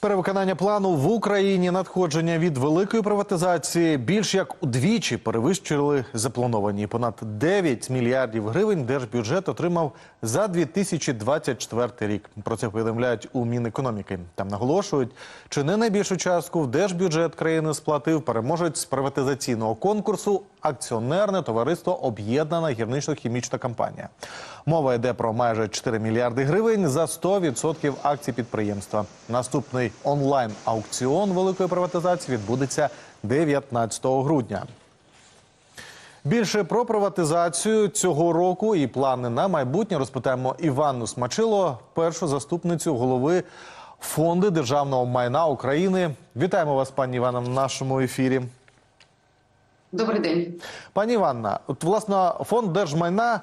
Перевиконання плану в Україні надходження від великої приватизації більш як удвічі перевищили заплановані. Понад 9 мільярдів гривень держбюджет отримав за 2024 рік. Про це повідомляють у Мінекономіки. Там наголошують, чи не найбільшу частку в держбюджет країни сплатив переможець з приватизаційного конкурсу акціонерне товариство Об'єднана гірничо-хімічна компанія. Мова йде про майже 4 мільярди гривень за 100% акцій підприємства. Наступний онлайн-аукціон великої приватизації відбудеться 19 грудня. Більше про приватизацію цього року і плани на майбутнє розпитаємо Іванну Смачило, першу заступницю голови фонду державного майна України. Вітаємо вас, пані Івана, в нашому ефірі. Добрий день. Пані Іванна, от власне фонд держмайна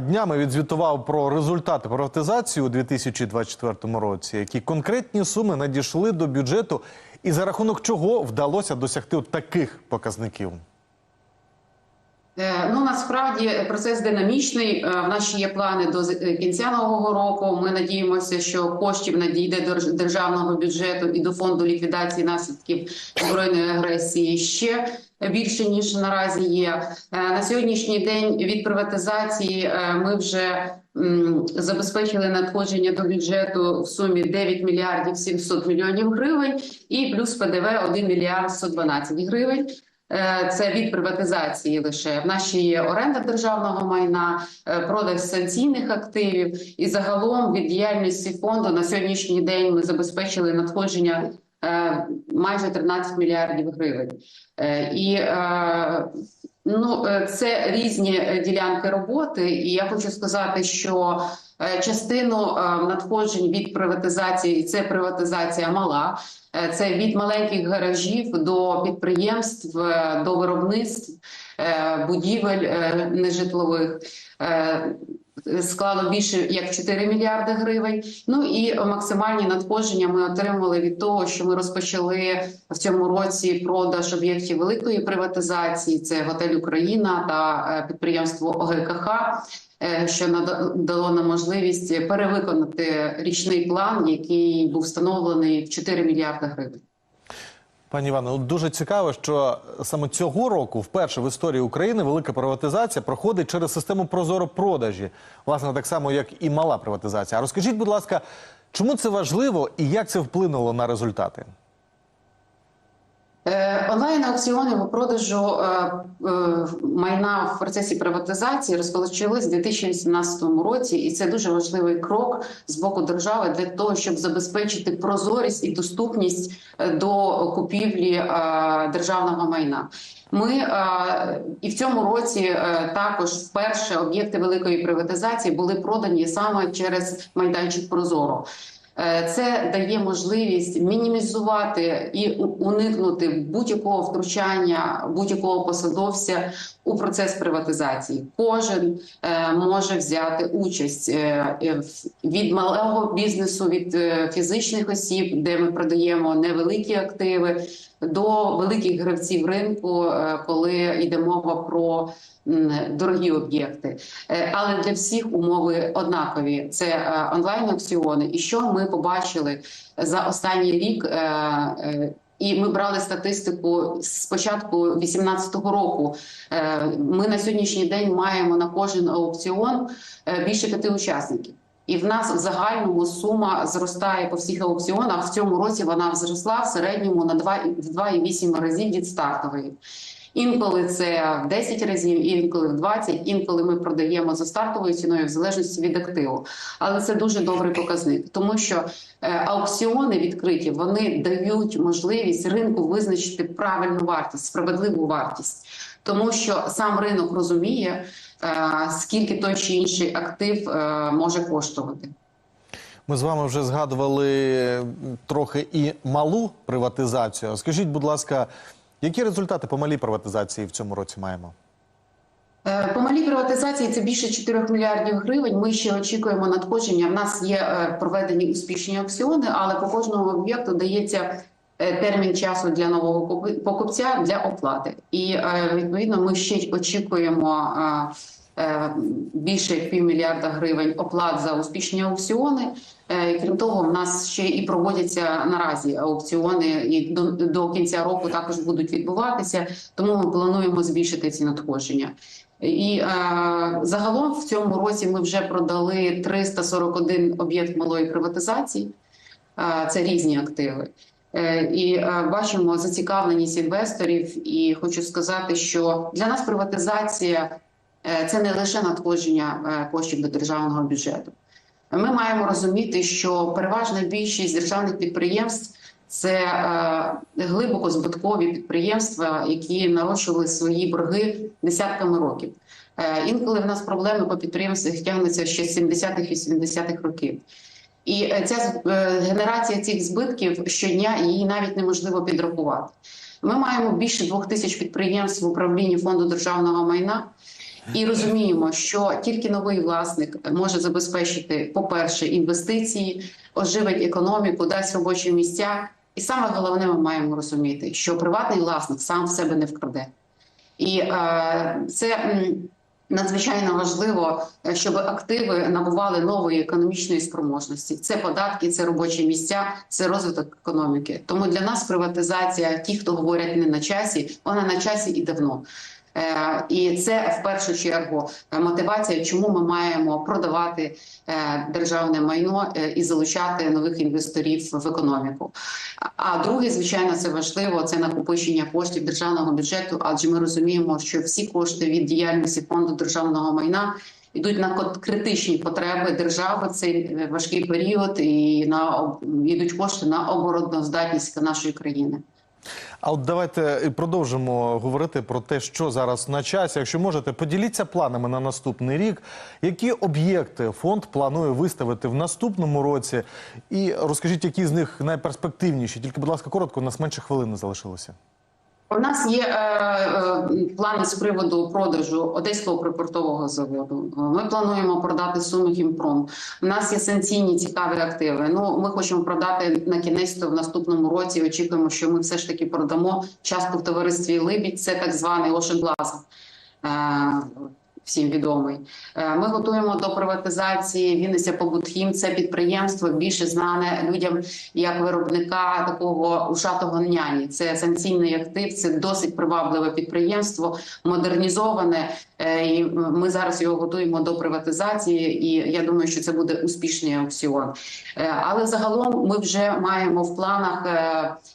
днями відзвітував про результати приватизації у 2024 році, які конкретні суми надійшли до бюджету, і за рахунок чого вдалося досягти таких показників. Е, Ну насправді процес динамічний. Е, В нас ще є плани до е, кінця нового року. Ми надіємося, що коштів надійде до державного бюджету і до фонду ліквідації наслідків збройної агресії ще більше ніж наразі є. На сьогоднішній день від приватизації ми вже забезпечили надходження до бюджету в сумі 9 мільярдів 700 мільйонів гривень і плюс ПДВ 1 мільярд 112 гривень. Е, Це від приватизації лише в ще є оренда державного майна, е, продаж санкційних активів. І загалом від діяльності фонду на сьогоднішній день ми забезпечили надходження е, майже 13 мільярдів гривень. І ну, це різні ділянки роботи. І я хочу сказати, що частину надходжень від приватизації, це приватизація мала. Е, Це від маленьких гаражів до підприємств, е, до виробництв, е, будівель нежитлових. Склало більше як 4 мільярди гривень. Ну і максимальні надходження ми отримали від того, що ми розпочали в цьому році продаж об'єктів великої приватизації. Це готель Україна та підприємство ОГКХ що нада- дало нам можливість перевиконати річний план, який був встановлений в 4 мільярди гривень. Пані Івано, дуже цікаво, що саме цього року, вперше в історії України, велика приватизація проходить через систему прозоро продажі, власне, так само, як і мала приватизація. А розкажіть, будь ласка, чому це важливо і як це вплинуло на результати? Е, Онлайн-аукціони по продажу е, е, майна в процесі приватизації розпочались у 2018 році, і це дуже важливий крок з боку держави для того, щоб забезпечити прозорість і доступність до купівлі державного майна. Ми і в цьому році також вперше об'єкти великої приватизації були продані саме через майданчик Прозоро. Е, Це дає можливість мінімізувати і уникнути будь-якого втручання будь-якого посадовця у процес приватизації. Кожен е, може взяти участь е, від малого бізнесу, від фізичних осіб, де ми продаємо невеликі активи, до великих гравців ринку, е, коли йде мова про дорогі об'єкти. Е, Але для всіх умови однакові. Це е, онлайн-аукціони. І що ми побачили за останній рік? І ми брали статистику з початку 2018 року. Ми на сьогоднішній день маємо на кожен аукціон більше п'яти учасників. І в нас в загальному сума зростає по всіх аукціонах. В цьому році вона зросла в середньому на 2, в 2,8 разів від стартової. Інколи це в 10 разів, інколи в 20, інколи ми продаємо за стартовою ціною в залежності від активу. Але це дуже добрий показник, тому що е, аукціони відкриті вони дають можливість ринку визначити правильну вартість, справедливу вартість, тому що сам ринок розуміє, скільки той чи інший актив е, може коштувати. Ми з вами вже згадували трохи і малу приватизацію. Скажіть, будь ласка, які результати по малій приватизації в цьому році маємо? Е, По малій приватизації це більше 4 мільярдів гривень. Ми ще очікуємо надходження. В нас є е, проведені успішні аукціони, але по кожному об'єкту дається е, термін часу для нового покупця для оплати. І е, відповідно ми ще очікуємо е, більше півмільярда гривень оплат за успішні аукціони. Е, Крім того, в нас ще і проводяться наразі аукціони, і до, до кінця року також будуть відбуватися. Тому ми плануємо збільшити ці надходження. І е, загалом в цьому році ми вже продали 341 об'єкт малої приватизації. Е, це різні активи. Е, І е, бачимо зацікавленість інвесторів. І хочу сказати, що для нас приватизація е, це не лише надходження коштів до державного бюджету. Ми маємо розуміти, що переважна більшість державних підприємств це глибоко збиткові підприємства, які нарощували свої борги десятками років. Інколи в нас проблеми по підприємствах тягнуться ще з 70-х 80-х років. І е, ця е, генерація цих збитків щодня її навіть неможливо підрахувати. Ми маємо більше двох тисяч підприємств в управлінні фонду державного майна. І розуміємо, що тільки новий власник може забезпечити, по-перше, інвестиції, оживить економіку, дасть робочі місця. І саме головне, ми маємо розуміти, що приватний власник сам в себе не вкраде. І е, це надзвичайно важливо, е, щоб активи набували нової економічної спроможності. Це податки, це робочі місця, це розвиток економіки. Тому для нас приватизація, ті, хто говорять не на часі, вона на часі і давно. Е, І це в першу чергу е, мотивація, чому ми маємо продавати державне майно і залучати нових інвесторів в економіку. А- друге, звичайно, це важливо. Це накопичення коштів державного бюджету, адже ми розуміємо, що всі кошти від діяльності фонду державного майна. Йдуть на критичні потреби держави цей е, важкий період, і на йдуть кошти на обороноздатність нашої країни. А от давайте продовжимо говорити про те, що зараз на часі. Якщо можете, поділіться планами на наступний рік. Які об'єкти фонд планує виставити в наступному році? І розкажіть, які з них найперспективніші. Тільки, будь ласка, коротко, у нас менше хвилини залишилося. У нас є е, е, плани з приводу продажу одеського припортового заводу. Ми плануємо продати суму Хімпром. У нас є санкційні цікаві активи. Ну ми хочемо продати на кінець то в наступному році. Очікуємо, що ми все ж таки продамо частку в товаристві Либідь. Це так званий Ошеглаз. Е, Всім відомий. Е, Ми готуємо до приватизації Вінниця Побутхім. Це підприємство більше знане людям як виробника такого ушатого няні. Це санкційний актив, це досить привабливе підприємство, модернізоване. Е, І ми зараз його готуємо до приватизації. І я думаю, що це буде успішний аукціон. Е, Але загалом ми вже маємо в планах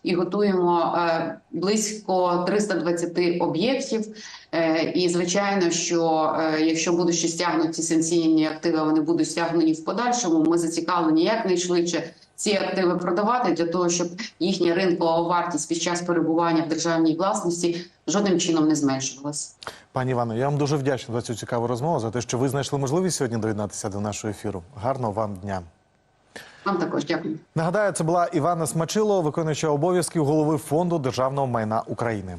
і готуємо близько 320 об'єктів. Е, І звичайно, що е, якщо будуть ще стягнуті санкційні активи, вони будуть стягнені в подальшому. Ми зацікавлені якнайшвидше ці активи продавати для того, щоб їхня ринкова вартість під час перебування в державній власності жодним чином не зменшувалася. Пані Івано, я вам дуже вдячний за цю цікаву розмову, за те, що ви знайшли можливість сьогодні доєднатися до нашого ефіру. Гарного вам дня. Вам також дякую. Нагадаю, це була Івана Смачило, виконуюча обов'язків голови фонду державного майна України.